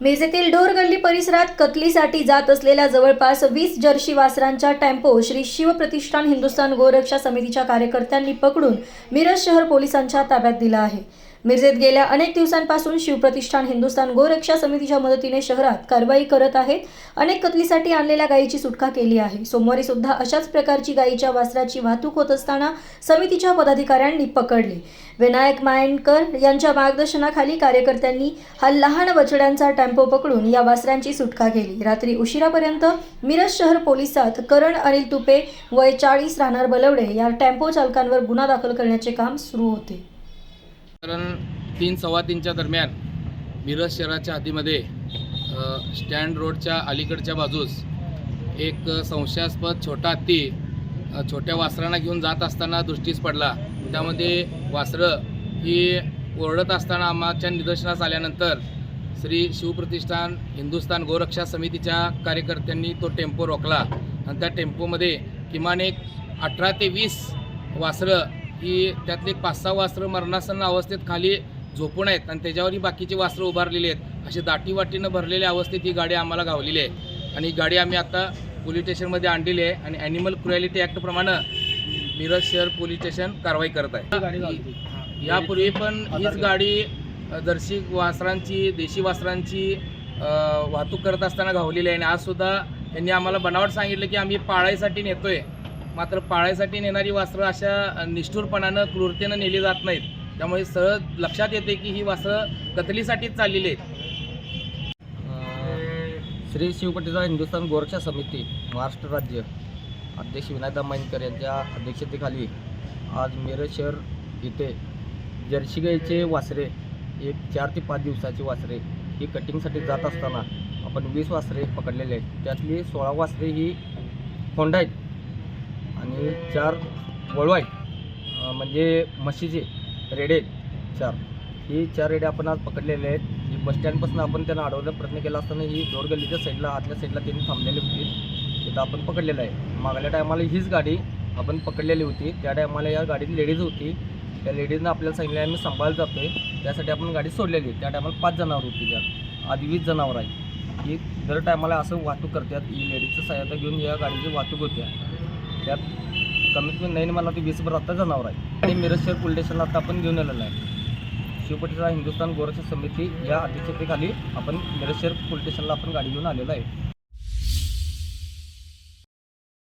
मिरजेतील ढोरगल्ली परिसरात कतलीसाठी जात असलेल्या जवळपास वीस जर्शी वासरांचा टेम्पो श्री शिवप्रतिष्ठान हिंदुस्थान गोरक्षा समितीच्या कार्यकर्त्यांनी पकडून मिरज शहर पोलिसांच्या ताब्यात दिला आहे. मिरजेत गेल्या अनेक दिवसांपासून शिवप्रतिष्ठान हिंदुस्थान गोरक्षा समितीच्या मदतीने शहरात कारवाई करत आहेत. अनेक कतलीसाठी आणलेल्या गायीची सुटका केली आहे. सोमवारी सुद्धा अशाच प्रकारची गायीच्या वासराची वाहतूक होत असताना समितीच्या पदाधिकाऱ्यांनी पकडली. विनायक मायणकर यांच्या मार्गदर्शनाखाली कार्यकर्त्यांनी हा लहान बछड्यांचा टेम्पो पकडून या वासरांची सुटका केली. रात्री उशिरापर्यंत मिरज शहर पोलिसात करण अनिल तुपे वय चाळीस राहणार बलवडे या टेम्पो चालकांवर गुन्हा दाखल करण्याचे काम सुरू होते. कारण तीन सव्वा तीनच्या दरम्यान मिरज शहराच्या हद्दीमध्ये स्टँड रोडच्या अलीकडच्या बाजूस एक संशयास्पद छोटा हत्ती छोट्या वासरांना घेऊन जात असताना दृष्टीस पडला. त्यामध्ये वासरं ही ओरडत असताना आम्हाच्या निदर्शनास आल्यानंतर श्री शिवप्रतिष्ठान हिंदुस्थान गोरक्षा समितीच्या कार्यकर्त्यांनी तो टेम्पो रोखला. आणि त्या टेम्पोमध्ये किमान एक अठरा ते वीस वासरं ही त्यातले पाच सहा वासरं मरणासन्न अवस्थेत खाली झोपून आहेत आणि त्याच्यावरही बाकीची वासरं उभारलेली आहेत. अशी दाटीवाटीनं भरलेल्या अवस्थेत ही गाडी आम्हाला गावलेली आहे. आणि ही गाडी आम्ही आता पोलीस स्टेशनमध्ये आणलेली आहे आणि ॲनिमल क्रुएलिटी ॲक्टप्रमाणे मिरज शहर पोलीस स्टेशन कारवाई करत आहे. यापूर्वी पण हीच गाडी जर्सी वासरांची देशी वासरांची वाहतूक करत असताना गावलेली आहे. आणि आजसुद्धा त्यांनी आम्हाला बनावट सांगितलं की आम्ही पाळायसाठी नेतोय. मात्र पाळायसाठी नेणारी वासरं अशा निष्ठुरपणानं क्रूरतेनं नेली जात नाहीत. त्यामुळे सहज लक्षात येते की ही वासरं कतलीसाठीच चाललेली आहेत. श्री शिवपटीचा हिंदुस्थान गोरक्षा समिती महाराष्ट्र राज्य अध्यक्ष विनायदा माइनकर यांच्या अध्यक्षतेखाली आज मिरज शहर इथे जर्सी गाईचे वासरे एक चार ते पाच दिवसाचे वासरे ही कटिंगसाठी जात असताना आपण वीस वासरे पकडलेले आहेत. त्यातली सोळा वासरे ही होंडा आहेत. आणि चार वळू म्हणजे म्हशीचे रेडे चार. ही चार रेडे आपण आज पकडलेले आहेत. ही बस स्टँडपासून आपण त्यांना अडवण्याचा प्रयत्न केला असताना ही दोरगल्लीच्या साईडला आतल्या साईडला त्यांनी थांबलेली होती. तिथं आपण पकडलेलं आहे. मागल्या टायमाला हीच गाडी आपण पकडलेली होती. त्या टायमाला या गाडीत लेडीज होती. त्या लेडीजनं आपल्याला सांगितलं आम्ही सांभाळत जातोय. त्यासाठी आपण गाडी सोडलेली त्या टायमाला पाच जनावर होती त्यात आधी वीस जनावर आहे ही दर टायमाला असं वाहतूक करतात. ही लेडीजचं सहायता घेऊन या गाडीची वाहतूक होत्या त्यात कमीत कमी नाही मला ती वीसभर आत्ता जनावर आहे. आणि मिरज शहर पोलीस स्टेशनला आता आपण घेऊन आलेलं आहे. शिवपटीचा हिंदुस्थान गोरक्षा समिती या अध्यक्षतेखाली आपण मिरज शहर पोलीस स्टेशनला आपण गाडी घेऊन आलेलो आहे.